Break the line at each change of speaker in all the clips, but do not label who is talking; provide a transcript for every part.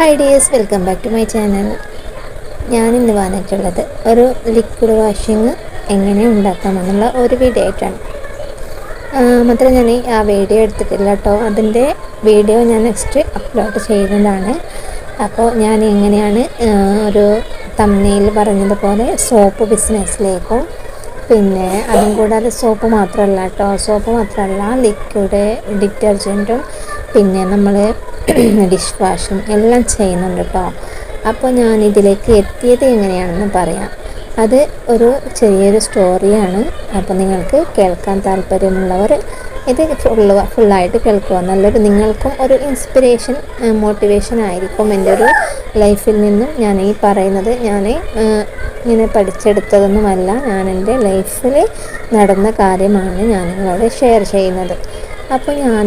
Hi dears welcome back to my channel ഞാൻ ഇന്ന് വന്നിട്ടുള്ളത് ഒരു ലിക്വിഡ് വാഷിങ് എങ്ങനെ ഉണ്ടാക്കാമെന്നുള്ള ഒരു വീഡിയോ ആയിട്ടാണ്. മാത്രം ഞാൻ ആ വീഡിയോ എടുത്തിട്ടില്ല കേട്ടോ അതിന്റെ വീഡിയോ ഞാൻ നെക്സ്റ്റ് അപ്ലോഡ് ചെയ്യുന്നതാണ്. അപ്പോൾ ഞാൻ എങ്ങനെയാണ് ഒരു തമ്മനയിൽ പറഞ്ഞതുപോലെ സോപ്പ് ബിസിനസ്സിലേക്കും പിന്നെ അതും കൂടാതെ സോപ്പ് മാത്രമല്ല കേട്ടോ സോപ്പ് മാത്രമല്ല ലിക്വിഡ് ഡിറ്റർജന്റും പിന്നെ നമ്മൾ ഡിഷ് വാഷും എല്ലാം ചെയ്യുന്നുണ്ട് കേട്ടോ അപ്പോൾ ഞാൻ ഇതിലേക്ക് എത്തിയത് എങ്ങനെയാണെന്ന് പറയാം. അത് ഒരു ചെറിയൊരു സ്റ്റോറിയാണ് അപ്പോൾ നിങ്ങൾക്ക് കേൾക്കാൻ താല്പര്യമുള്ളവർ ഇത് ഫുള്ള് ഫുള്ളായിട്ട് കേൾക്കുക. നല്ലൊരു നിങ്ങൾക്കും ഒരു ഇൻസ്പിറേഷൻ മോട്ടിവേഷൻ ആയിരിക്കും എന്റെ ഒരു ലൈഫിൽ നിന്നും ഞാൻ ഈ പറയുന്നത്. ഞാൻ ഇങ്ങനെ പഠിച്ചെടുത്തതൊന്നുമല്ല. ഞാൻ എന്റെ ലൈഫിൽ നടന്ന കാര്യമാണ് ഞാൻ നിങ്ങളോട് ഷെയർ ചെയ്യുന്നത് അപ്പോൾ ഞാൻ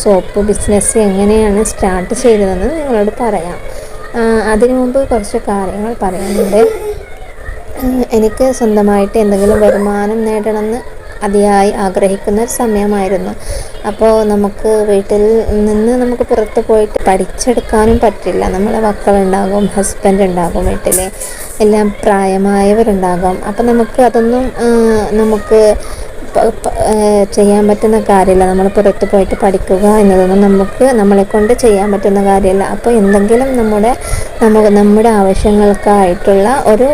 സോപ്പ് ബിസിനസ് എങ്ങനെയാണ് സ്റ്റാർട്ട് ചെയ്തതെന്ന് നിങ്ങളോട് പറയാം. അതിനു മുമ്പ് കുറച്ച് കാര്യങ്ങൾ പറയുന്നുണ്ട് എനിക്ക് സ്വന്തമായിട്ട് എന്തെങ്കിലും വരുമാനം നേടണമെന്ന് അതിയായി ആഗ്രഹിക്കുന്ന ഒരു സമയമായിരുന്നു. അപ്പോൾ നമുക്ക് വീട്ടിൽ നിന്ന് നമുക്ക് പുറത്ത് പോയിട്ട് പഠിച്ചെടുക്കാനും പറ്റില്ല. നമ്മളെ മക്കളുണ്ടാകും ഹസ്ബൻഡ് ഉണ്ടാകും വീട്ടിൽ എല്ലാം പ്രായമായവരുണ്ടാകും. അപ്പോൾ നമുക്ക് അതൊന്നും നമുക്ക് ചെയ്യാൻ പറ്റുന്ന കാര്യമല്ല നമ്മൾ പുറത്ത് പോയിട്ട് പഠിക്കുക എന്നതൊന്നും നമുക്ക് നമ്മളെ കൊണ്ട് ചെയ്യാൻ പറ്റുന്ന കാര്യമല്ല അപ്പോൾ എന്തെങ്കിലും നമ്മുടെ നമുക്ക് നമ്മുടെ ആവശ്യങ്ങൾക്കായിട്ടുള്ള ഒരു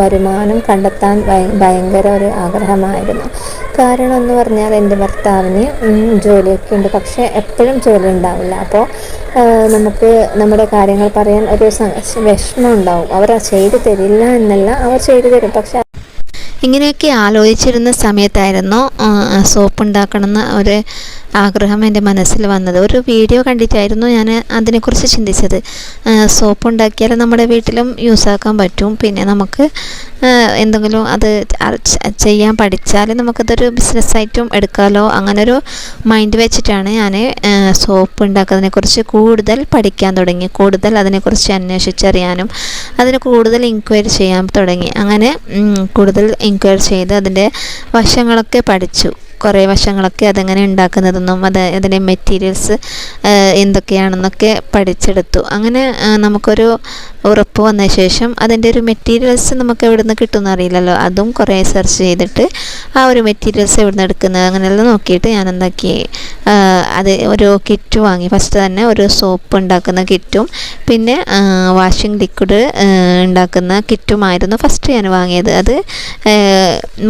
വരുമാനം കണ്ടെത്താൻ ഭയങ്കര ഒരു ആഗ്രഹമായിരുന്നു. കാരണം എന്ന് പറഞ്ഞാൽ എന്റെ ഭർത്താവിന് ജോലിയൊക്കെ ഉണ്ട്. പക്ഷേ എപ്പോഴും ജോലി ഉണ്ടാവില്ല. അപ്പോൾ നമുക്ക് നമ്മുടെ കാര്യങ്ങൾ പറയാൻ ഒരു വിഷമം ഉണ്ടാവും. അവർ ചെയ്തു തരില്ല എന്നല്ല അവർ ചെയ്തു തരും. പക്ഷെ ഇങ്ങനെയൊക്കെ ആലോചിച്ചിരുന്ന സമയത്തായിരുന്നു സോപ്പ് ഉണ്ടാക്കണമെന്ന് ഒരു ആഗ്രഹം എന്റെ മനസ്സിൽ വന്നത്. ഒരു വീഡിയോ കണ്ടിട്ടായിരുന്നു ഞാൻ അതിനെക്കുറിച്ച് ചിന്തിച്ചത്. സോപ്പ് ഉണ്ടാക്കിയാൽ നമ്മുടെ വീട്ടിലും യൂസ് ആക്കാൻ പറ്റും. പിന്നെ നമുക്ക് എന്തെങ്കിലും അത് ചെയ്യാൻ പഠിച്ചാൽ നമുക്കതൊരു ബിസിനസ്സായിട്ടും എടുക്കാമല്ലോ അങ്ങനൊരു മൈൻഡ് വെച്ചിട്ടാണ് ഞാൻ സോപ്പ് ഉണ്ടാക്കുന്നതിനെക്കുറിച്ച് കൂടുതൽ പഠിക്കാൻ തുടങ്ങി. കൂടുതൽ അതിനെക്കുറിച്ച് അന്വേഷിച്ചറിയാനും അതിന് കൂടുതൽ എൻക്വയറി ചെയ്യാൻ തുടങ്ങി. അങ്ങനെ കൂടുതൽ എൻക്വയറി ചെയ്ത് അതിന്റെ വശങ്ങളൊക്കെ പഠിച്ചു. കുറേ വശങ്ങളൊക്കെ അതെങ്ങനെ ഉണ്ടാക്കുന്നതെന്നും അത് അതിന്റെ മെറ്റീരിയൽസ് എന്തൊക്കെയാണെന്നൊക്കെ പഠിച്ചെടുത്തു. അങ്ങനെ നമുക്കൊരു ഉറപ്പ് വന്ന ശേഷം അതിന്റെ ഒരു മെറ്റീരിയൽസ് നമുക്ക് എവിടെ നിന്ന് കിട്ടുമെന്ന് അറിയില്ലല്ലോ. അതും കുറേ സെർച്ച് ചെയ്തിട്ട് ആ ഒരു മെറ്റീരിയൽസ് എവിടെ നിന്ന് എടുക്കുന്നത് അങ്ങനെയെല്ലാം നോക്കിയിട്ട് ഞാൻ എന്താക്കി അത് ഒരു കിറ്റ് വാങ്ങി. ഫസ്റ്റ് തന്നെ ഒരു സോപ്പ് ഉണ്ടാക്കുന്ന കിറ്റും പിന്നെ വാഷിംഗ് ലിക്വിഡ് ഉണ്ടാക്കുന്ന കിറ്റുമായിരുന്നു ഫസ്റ്റ് ഞാൻ വാങ്ങിയത്. അത്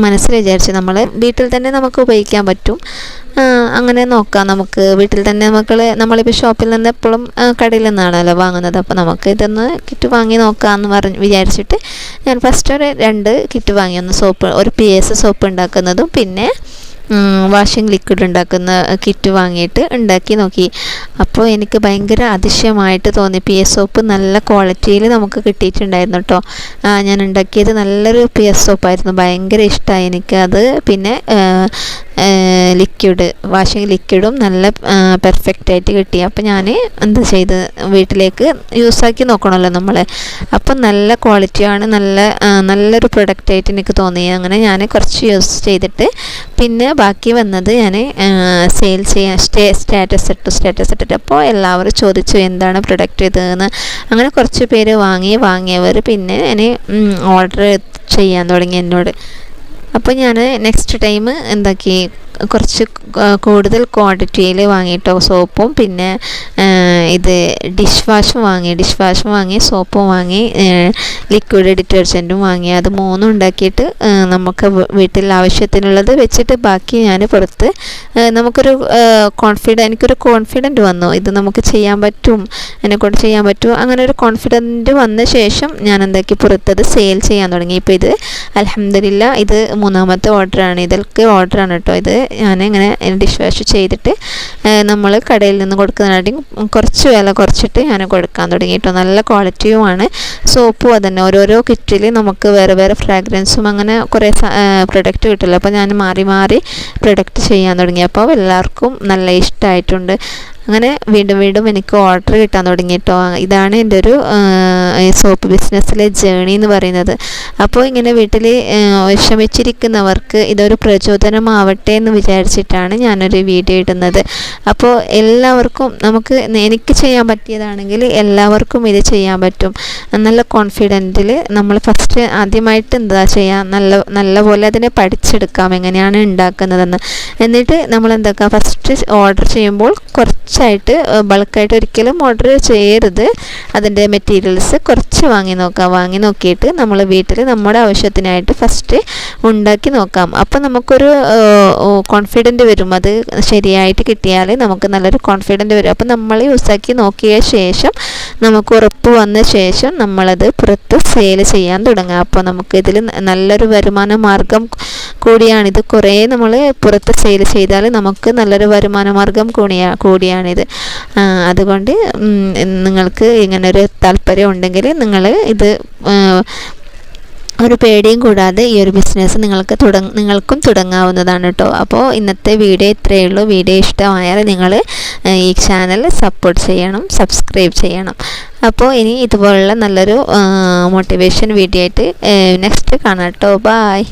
മനസ്സിൽ വിചാരിച്ചു നമ്മൾ വീട്ടിൽ തന്നെ നമുക്ക് ഉപയോഗിക്കാൻ പറ്റും. അങ്ങനെ നോക്കാം. നമുക്ക് വീട്ടിൽ തന്നെ മക്കൾ നമ്മളിപ്പോൾ ഷോപ്പിൽ നിന്ന് എപ്പോഴും കടയിൽ നിന്നാണല്ലോ വാങ്ങുന്നത്. അപ്പോൾ നമുക്ക് ഇതൊന്ന് കിറ്റ് വാങ്ങി നോക്കാമെന്ന് പറഞ്ഞ് വിചാരിച്ചിട്ട് ഞാൻ ഫസ്റ്റ് ഒരു രണ്ട് കിറ്റ് വാങ്ങി. ഒന്ന് സോപ്പ് ഒരു പി എസ് സോപ്പ് ഉണ്ടാക്കുന്നതും പിന്നെ വാഷിംഗ് ലിക്വിഡ് ഉണ്ടാക്കുന്ന കിറ്റ് വാങ്ങിയിട്ട് ഉണ്ടാക്കി നോക്കി. അപ്പോൾ എനിക്ക് ഭയങ്കര അതിശയമായിട്ട് തോന്നി. പി എസ് സോപ്പ് നല്ല ക്വാളിറ്റിയിൽ നമുക്ക് കിട്ടിയിട്ടുണ്ടായിരുന്നു കേട്ടോ ഞാൻ ഉണ്ടാക്കിയത് നല്ലൊരു പി എസ് സോപ്പായിരുന്നു ഭയങ്കര ഇഷ്ടമായി എനിക്കത് പിന്നെ ലിക്വിഡ് വാഷിംഗ് ലിക്വിഡും നല്ല പെർഫെക്റ്റ് ആയിട്ട് കിട്ടി. അപ്പോൾ ഞാൻ എന്ത് ചെയ്ത് വീട്ടിലേക്ക് യൂസാക്കി നോക്കണമല്ലോ നമ്മൾ അപ്പം നല്ല ക്വാളിറ്റിയാണ് നല്ല നല്ലൊരു പ്രൊഡക്റ്റ് ആയിട്ട് എനിക്ക് തോന്നി. അങ്ങനെ ഞാൻ കുറച്ച് യൂസ് ചെയ്തിട്ട് പിന്നെ ബാക്കി വന്നത് ഞാൻ സെയിൽ ചെയ്യാൻ സ്റ്റേ സ്റ്റാറ്റസ് ഇട്ടു സ്റ്റാറ്റസ് ഇട്ടിട്ട്. അപ്പോൾ എല്ലാവരും ചോദിച്ചു എന്താണ് പ്രൊഡക്റ്റ് ഇതെന്ന്. അങ്ങനെ കുറച്ച് പേര് വാങ്ങി വാങ്ങിയവർ പിന്നെ ഞാൻ ഓർഡർ ചെയ്യാൻ തുടങ്ങി എന്നോട്. അപ്പോൾ ഞാൻ നെക്സ്റ്റ് ടൈം എന്താക്കി കുറച്ച് കൂടുതൽ ക്വാണ്ടിറ്റിയിൽ വാങ്ങിയിട്ടോ സോപ്പും. പിന്നെ ഇത് ഡിഷ് വാഷും വാങ്ങി ഡിഷ് വാഷും വാങ്ങി സോപ്പും വാങ്ങി ലിക്വിഡ് ഡിറ്റർജന്റും വാങ്ങി. അത് മൂന്നും ഉണ്ടാക്കിയിട്ട് നമുക്ക് വീട്ടിൽ ആവശ്യത്തിനുള്ളത് വെച്ചിട്ട് ബാക്കി ഞാൻ പുറത്ത് നമുക്കൊരു കോൺഫിഡൻ എനിക്കൊരു കോൺഫിഡന്റ് വന്നു. ഇത് നമുക്ക് ചെയ്യാൻ പറ്റും എന്നെക്കൊണ്ട് ചെയ്യാൻ പറ്റും. അങ്ങനെ ഒരു കോൺഫിഡന്റ് വന്ന ശേഷം ഞാൻ എന്താക്കി പുറത്തത് സെയിൽ ചെയ്യാൻ തുടങ്ങി. ഇപ്പോൾ ഇത് അലഹമില്ല ഇത് മൂന്നാമത്തെ ഓർഡറാണ് ഇതൊക്കെ ഓർഡറാണ് കേട്ടോ. ഇത് ഞാൻ ഇങ്ങനെ ഡിഷ് വാഷ് ചെയ്തിട്ട് നമ്മൾ കടയിൽ നിന്ന് കൊടുക്കുന്നതിനായിട്ട് കുറച്ച് വില കുറച്ചിട്ട് ഞാൻ കൊടുക്കാൻ തുടങ്ങിയിട്ടോ നല്ല ക്വാളിറ്റിയുമാണ്. സോപ്പും അതന്നെ. ഓരോരോ കിറ്റിൽ നമുക്ക് വേറെ വേറെ ഫ്രാഗ്രൻസും അങ്ങനെ കുറേ പ്രൊഡക്റ്റ് കിട്ടില്ല. അപ്പോൾ ഞാൻ മാറി മാറി പ്രൊഡക്റ്റ് ചെയ്യാൻ തുടങ്ങി. അപ്പോൾ എല്ലാവർക്കും നല്ല ഇഷ്ടമായിട്ടുണ്ട് അങ്ങനെ വീണ്ടും വീണ്ടും എനിക്ക് ഓർഡർ കിട്ടാൻ തുടങ്ങി കേട്ടോ ഇതാണ് എന്റെ ഒരു സോപ്പ് ബിസിനസ്സിലെ ജേണി എന്ന് പറയുന്നത്. അപ്പോൾ ഇങ്ങനെ വീട്ടിൽ വിഷമിച്ചിരിക്കുന്നവർക്ക് ഇതൊരു പ്രചോദനമാവട്ടെ എന്ന് വിചാരിച്ചിട്ടാണ് ഞാനൊരു വീഡിയോ ഇടുന്നത്. അപ്പോൾ എല്ലാവർക്കും നമുക്ക് എനിക്ക് ചെയ്യാൻ പറ്റിയതാണെങ്കിൽ എല്ലാവർക്കും ഇത് ചെയ്യാൻ പറ്റും. നല്ല കോൺഫിഡന്റിൽ നമ്മൾ ഫസ്റ്റ് ആദ്യമായിട്ട് എന്താ ചെയ്യുക നല്ല നല്ല പോലെ അതിനെ പഠിച്ചെടുക്കാം എങ്ങനെയാണ് ഉണ്ടാക്കുന്നതെന്ന്. എന്നിട്ട് നമ്മൾ എന്താക്കുക ഫസ്റ്റ് ഓർഡർ ചെയ്യുമ്പോൾ കുറച്ചായിട്ട് ബൾക്കായിട്ട് ഒരിക്കലും ഓർഡർ ചെയ്യരുത്. അതിന്റെ മെറ്റീരിയൽസ് കുറച്ച് വാങ്ങി നോക്കാം. വാങ്ങി നോക്കിയിട്ട് നമ്മൾ വീട്ടിൽ നമ്മുടെ ആവശ്യത്തിനായിട്ട് ഫസ്റ്റ് ഉണ്ടാക്കി നോക്കാം. അപ്പോൾ നമുക്കൊരു കോൺഫിഡന്റ് വരും. അത് ശരിയായിട്ട് കിട്ടിയാൽ നമുക്ക് നല്ലൊരു കോൺഫിഡന്റ് വരും. അപ്പോൾ നമ്മൾ യൂസാക്കി നോക്കിയ ശേഷം നമുക്ക് ഉറപ്പ് വന്ന ശേഷം നമ്മളത് പുറത്ത് സെയിൽ ചെയ്യാൻ തുടങ്ങാം. അപ്പോൾ നമുക്ക് ഇതിൽ നല്ലൊരു വരുമാന മാർഗം കൂടിയാണിത്. കുറേ നമ്മൾ പുറത്ത് സെയിൽ ചെയ്താൽ നമുക്ക് നല്ലൊരു വരുമാന മാർഗം കൂടിയാ കൂടിയാണിത്. അതുകൊണ്ട് നിങ്ങൾക്ക് ഇങ്ങനൊരു താല്പര്യം ഉണ്ടെങ്കിൽ നിങ്ങൾ ഇത് ഒരു പേടിയും കൂടാതെ ഈ ഒരു ബിസിനസ് നിങ്ങൾക്ക് തുടങ്ങ നിങ്ങൾക്കും തുടങ്ങാവുന്നതാണ് കേട്ടോ അപ്പോൾ ഇന്നത്തെ വീഡിയോ ഇത്രയേ ഉള്ളൂ. വീഡിയോ ഇഷ്ടമായാൽ നിങ്ങൾ ഈ ചാനൽ സപ്പോർട്ട് ചെയ്യണം സബ്സ്ക്രൈബ് ചെയ്യണം. അപ്പോൾ ഇനി ഇതുപോലുള്ള നല്ലൊരു മോട്ടിവേഷൻ വീഡിയോ ആയിട്ട് നെക്സ്റ്റ് കാണാം കേട്ടോ ബായ്